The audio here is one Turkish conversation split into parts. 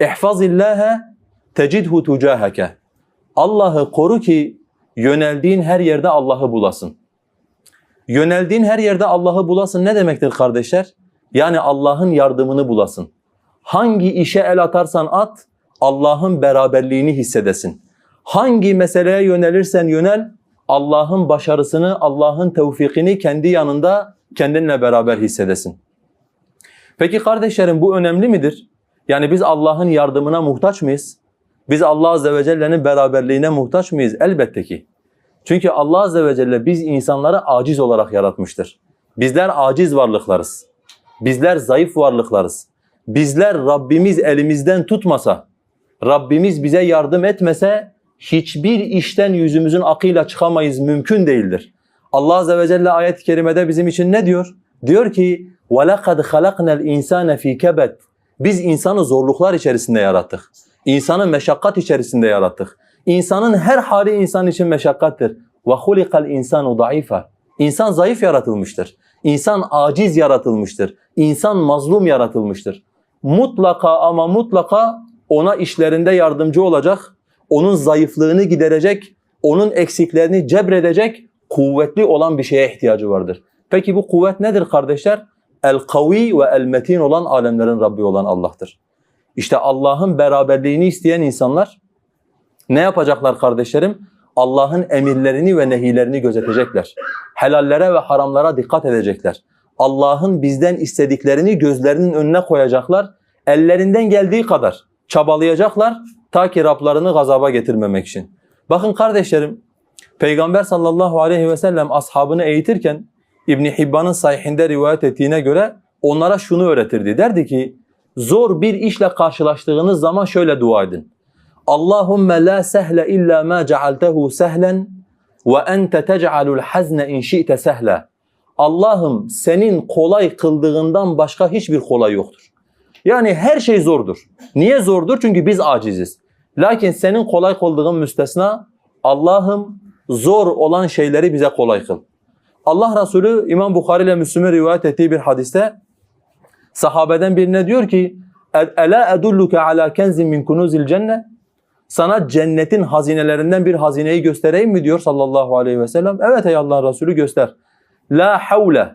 İhfazillâhe tecidhu tucaheke. Allah'ı koru ki yöneldiğin her yerde Allah'ı bulasın. Yöneldiğin her yerde Allah'ı bulasın ne demektir kardeşler? Yani Allah'ın yardımını bulasın. Hangi işe el atarsan at, Allah'ın beraberliğini hissedesin. Hangi meseleye yönelirsen yönel, Allah'ın başarısını, Allah'ın tevfikini kendi yanında kendinle beraber hissedesin. Peki kardeşlerim bu önemli midir? Yani biz Allah'ın yardımına muhtaç mıyız? Biz Allah Azze ve Celle'nin beraberliğine muhtaç mıyız? Elbette ki. Çünkü Allah Azze ve Celle biz insanları aciz olarak yaratmıştır. Bizler aciz varlıklarız. Bizler zayıf varlıklarız. Bizler Rabbimiz elimizden tutmasa, Rabbimiz bize yardım etmese hiçbir işten yüzümüzün akıyla çıkamayız mümkün değildir. Allah Azze ve Celle ayet-i kerimede bizim için ne diyor? Diyor ki وَلَقَدْ خَلَقْنَا الْاِنْسَانَ ف۪ي كَبَدٍ biz insanı zorluklar içerisinde yarattık. İnsanı meşakkat içerisinde yarattık. İnsanın her hali insan için meşakkattir. Ve hulikal insanu daifa. İnsan zayıf yaratılmıştır. İnsan aciz yaratılmıştır. İnsan mazlum yaratılmıştır. Mutlaka ama mutlaka ona işlerinde yardımcı olacak, onun zayıflığını giderecek, onun eksiklerini cebredecek kuvvetli olan bir şeye ihtiyacı vardır. Peki bu kuvvet nedir kardeşler? El-kavi ve el-metin olan alemlerin Rabbi olan Allah'tır. İşte Allah'ın beraberliğini isteyen insanlar ne yapacaklar kardeşlerim? Allah'ın emirlerini ve nehilerini gözetecekler. Helallere ve haramlara dikkat edecekler. Allah'ın bizden istediklerini gözlerinin önüne koyacaklar. Ellerinden geldiği kadar çabalayacaklar ta ki Rablarını gazaba getirmemek için. Bakın kardeşlerim, Peygamber sallallahu aleyhi ve sellem ashabını eğitirken İbn Hibban'ın sahihinde rivayet ettiğine göre onlara şunu öğretirdi. Derdi ki zor bir işle karşılaştığınız zaman şöyle dua edin. Allahumme la sehle illa ma cealtehu sehlen ve ente tec'alul hazne in şi'te sehla. Allah'ım senin kolay kıldığından başka hiçbir kolay yoktur. Yani her şey zordur. Niye zordur? Çünkü biz aciziz. Lakin senin kolay kıldığın müstesna Allah'ım zor olan şeyleri bize kolay kıl. Allah Resulü İmam Bukhari ile Müslüm'e rivayet ettiği bir hadiste sahabeden birine diyor ki Ela edulluke ala kenzin min kunuzil cennet sana cennetin hazinelerinden bir hazineyi göstereyim mi diyor sallallahu aleyhi ve sellem. Evet ey Allah'ın Resulü göster. La havle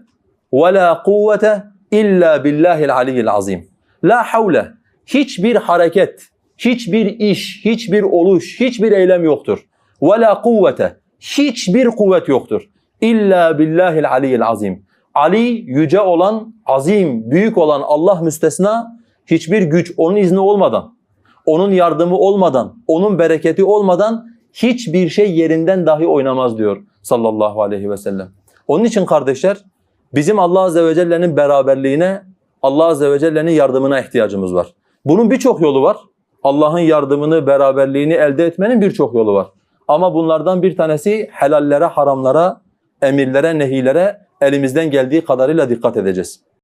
ve la kuvvete illa billahil aliyyil azim. La havle hiçbir hareket, hiçbir iş, hiçbir oluş, hiçbir eylem yoktur. Ve la kuvvete hiçbir kuvvet yoktur. İlla billahil aliyyil azim. Ali yüce olan, azim, büyük olan Allah müstesna hiçbir güç onun izni olmadan, onun yardımı olmadan, onun bereketi olmadan hiçbir şey yerinden dahi oynamaz diyor sallallahu aleyhi ve sellem. Onun için kardeşler bizim Allah azze ve celle'nin beraberliğine, Allah azze ve celle'nin yardımına ihtiyacımız var. Bunun birçok yolu var. Allah'ın yardımını, beraberliğini elde etmenin birçok yolu var. Ama bunlardan bir tanesi helallere, haramlara, emirlere, nehilere elimizden geldiği kadarıyla dikkat edeceğiz.